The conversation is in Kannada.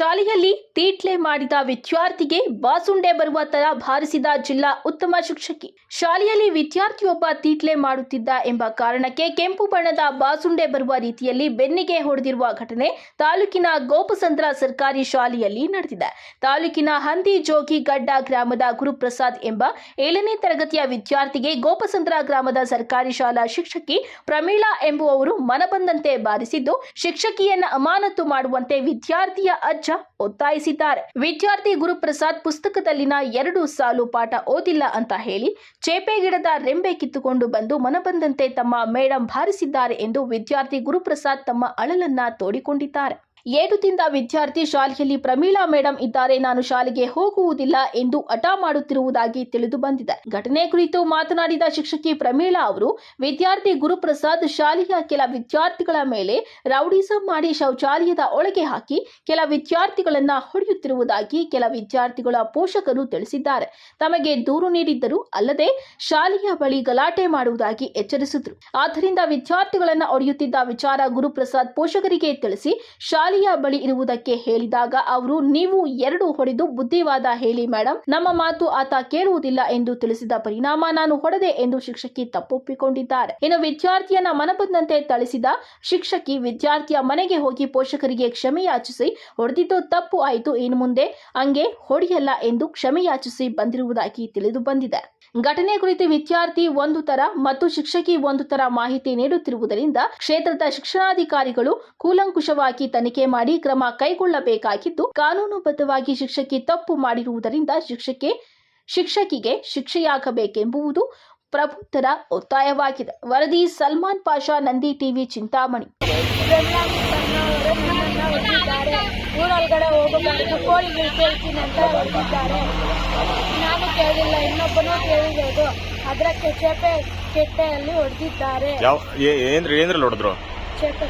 ಶಾಲೆಯಲ್ಲಿ ತೀಟ್ಲೆ ಮಾಡಿದ ವಿದ್ಯಾರ್ಥಿಗೆ ಬಾಸುಂಡೆ ಬರುವ ತರ ಭಾರಿಸಿದ ಜಿಲ್ಲಾ ಉತ್ತಮ ಶಿಕ್ಷಕಿ. ಶಾಲೆಯಲ್ಲಿ ವಿದ್ಯಾರ್ಥಿಯೊಬ್ಬ ತೀಟ್ಲೆ ಮಾಡುತ್ತಿದ್ದ ಎಂಬ ಕಾರಣಕ್ಕೆ ಕೆಂಪು ಬಣ್ಣದ ಬಾಸುಂಡೆ ಬರುವ ರೀತಿಯಲ್ಲಿ ಬೆನ್ನಿಗೆ ಹೊಡೆದಿರುವ ಘಟನೆ ತಾಲೂಕಿನ ಗೋಪಸಂದ್ರ ಸರ್ಕಾರಿ ಶಾಲೆಯಲ್ಲಿ ನಡೆದಿದೆ. ತಾಲೂಕಿನ ಹಂದಿ ಜೋಗಿ ಗಡ್ಡ ಗ್ರಾಮದ ಗುರುಪ್ರಸಾದ್ ಎಂಬ ಏಳನೇ ತರಗತಿಯ ವಿದ್ಯಾರ್ಥಿಗೆ ಗೋಪಸಂದ್ರ ಗ್ರಾಮದ ಸರ್ಕಾರಿ ಶಾಲಾ ಶಿಕ್ಷಕಿ ಪ್ರಮೀಳಾ ಎಂಬುವವರು ಮನಬಂದಂತೆ ಬಾರಿಸಿದ್ದು, ಶಿಕ್ಷಕಿಯನ್ನ ಅಮಾನತು ಮಾಡುವಂತೆ ವಿದ್ಯಾರ್ಥಿಯ ಅಜ್ಜ ಒತ್ತಾಯಿಸಿದ್ದಾರೆ. ವಿದ್ಯಾರ್ಥಿ ಗುರುಪ್ರಸಾದ್ ಪುಸ್ತಕದಲ್ಲಿನ ಎರಡು ಸಾಲು ಪಾಠ ಓದಿಲ್ಲ ಅಂತ ಹೇಳಿ ಚೇಪೆ ಗಿಡದ ರೆಂಬೆ ಕಿತ್ತುಕೊಂಡು ಬಂದು ಮನಬಂದಂತೆ ತಮ್ಮ ಮೇಡಂ ಭಾರಿಸಿದ್ದಾರೆ ಎಂದು ವಿದ್ಯಾರ್ಥಿ ಗುರುಪ್ರಸಾದ್ ತಮ್ಮ ಅಳಲನ್ನ ತೋಡಿಕೊಂಡಿದ್ದಾರೆ. ಏಟು ತಿಂದ ವಿದ್ಯಾರ್ಥಿ ಶಾಲೆಯಲ್ಲಿ ಪ್ರಮೀಳಾ ಮೇಡಂ ಇದ್ದಾರೆ. ನಾನು ಶಾಲೆಗೆ ಹೋಗುವುದಿಲ್ಲ ಎಂದು ಹಠ ಮಾಡುತ್ತಿರುವುದಾಗಿ ತಿಳಿದು ಬಂದಿದೆ. ಘಟನೆ ಕುರಿತು ಮಾತನಾಡಿದ ಶಿಕ್ಷಕಿ ಪ್ರಮೀಳಾ ಅವರು, ವಿದ್ಯಾರ್ಥಿ ಗುರುಪ್ರಸಾದ್ ಶಾಲೆಯ ಕೆಲ ವಿದ್ಯಾರ್ಥಿಗಳ ಮೇಲೆ ರೌಡಿಸಂ ಮಾಡಿ ಶೌಚಾಲಯದ ಒಳಗೆ ಹಾಕಿ ಕೆಲ ವಿದ್ಯಾರ್ಥಿಗಳನ್ನ ಹೊಡೆಯುತ್ತಿರುವುದಾಗಿ ಕೆಲ ವಿದ್ಯಾರ್ಥಿಗಳ ಪೋಷಕರು ತಿಳಿಸಿದ್ದಾರೆ. ತಮಗೆ ದೂರು ನೀಡಿದ್ದರು ಅಲ್ಲದೆ ಶಾಲೆಯ ಬಳಿ ಗಲಾಟೆ ಮಾಡುವುದಾಗಿ ಎಚ್ಚರಿಸಿದ್ರು. ಆದ್ದರಿಂದ ವಿದ್ಯಾರ್ಥಿಗಳನ್ನ ಹೊಡೆಯುತ್ತಿದ್ದ ವಿಚಾರ ಗುರುಪ್ರಸಾದ್ ಪೋಷಕರಿಗೆ ತಿಳಿಸಿ ಶಾಲೆಯ ಬಳಿ ಇರುವುದಕ್ಕೆ ಹೇಳಿದಾಗ ಅವರು, ನೀವು ಎರಡು ಹೊಡೆದು ಬುದ್ಧಿವಾದ ಹೇಳಿ ಮೇಡಮ್ ನಮ್ಮ ಮಾತು ಆತ ಕೇಳುವುದಿಲ್ಲ ಎಂದು ತಿಳಿಸಿದ ಪರಿಣಾಮ ನಾನು ಹೊಡೆದೆ ಎಂದು ಶಿಕ್ಷಕಿ ತಪ್ಪೊಪ್ಪಿಕೊಂಡಿದ್ದಾರೆ ಇನ್ನು ವಿದ್ಯಾರ್ಥಿಯನ್ನ ಮನಬಂದಂತೆ ಥಳಿಸಿದ ಶಿಕ್ಷಕಿ ವಿದ್ಯಾರ್ಥಿಯ ಮನೆಗೆ ಹೋಗಿ ಪೋಷಕರಿಗೆ ಕ್ಷಮೆಯಾಚಿಸಿ ಹೊಡೆದಿದ್ದು ತಪ್ಪು ಆಯಿತು, ಇನ್ನು ಮುಂದೆ ಹಂಗೆ ಹೊಡೆಯಲ್ಲ ಎಂದು ಕ್ಷಮೆಯಾಚಿಸಿ ಬಂದಿರುವುದಾಗಿ ತಿಳಿದು ಬಂದಿದೆ. ಘಟನೆ ಕುರಿತು ವಿದ್ಯಾರ್ಥಿ ಒಂದು ತರ ಮತ್ತು ಶಿಕ್ಷಕಿ ಒಂದು ತರ ಮಾಹಿತಿ ನೀಡುತ್ತಿರುವುದರಿಂದ ಕ್ಷೇತ್ರದ ಶಿಕ್ಷಣಾಧಿಕಾರಿಗಳು ಕೂಲಂಕುಷವಾಗಿ ತನಿಖೆ ಮಾಡಿ ಕ್ರಮ ಕೈಗೊಳ್ಳಬೇಕಾಗಿದ್ದು ಕಾನೂನುಬದ್ಧವಾಗಿ ಶಿಕ್ಷಕಿ ತಪ್ಪು ಮಾಡಿರುವುದರಿಂದ ಶಿಕ್ಷಕಿ ಶಿಕ್ಷಕಿಗೆ ಶಿಕ್ಷೆಯಾಗಬೇಕೆಂಬುದು ಪ್ರಬುದ್ಧರ ಒತ್ತಾಯವಾಗಿದೆ. ವರದಿ ಸಲ್ಮಾನ್ ಪಾಷಾ ನಂದಿ ಟಿವಿ ಚಿಂತಾಮಣಿ. ಹೊಡೆದಿದ್ದಾರೆ ಊರೊಳಗಡೆ ಹೋಗಬಾರ್ದು ಕೋಳಿ ಕೇಳ್ತೀನಿ ಅಂತ ಹೊಡೆದಿದ್ದಾರೆ ನಾನು ಕೇಳಿಲ್ಲ ಇನ್ನೊಬ್ಬನೂ ಕೇಳಿರೋದು. ಅದರ ಚೇಪೆ ಕೆಟ್ಟೆಯಲ್ಲಿ ಹೊಡೆದಿದ್ದಾರೆ. ಏನ್ರಿ ಏನ್ರಲ್ಲಿ ಹೊಡೆದ್ರು? ಚೇಪೆ.